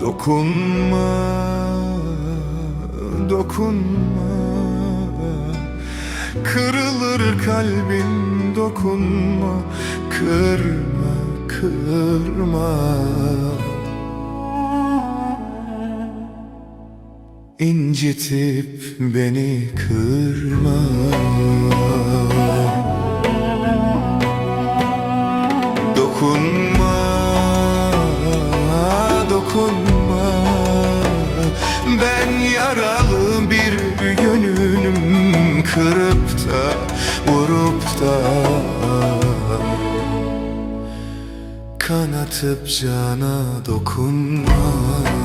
Dokunma, dokunma. Kırılır kalbin dokunma. Kırma, kırma. İncitip beni kırma. Dokunma, dokunma Ben yaralı bir gönlüm Kırıp da, vurup da. Kanatıp cana dokunma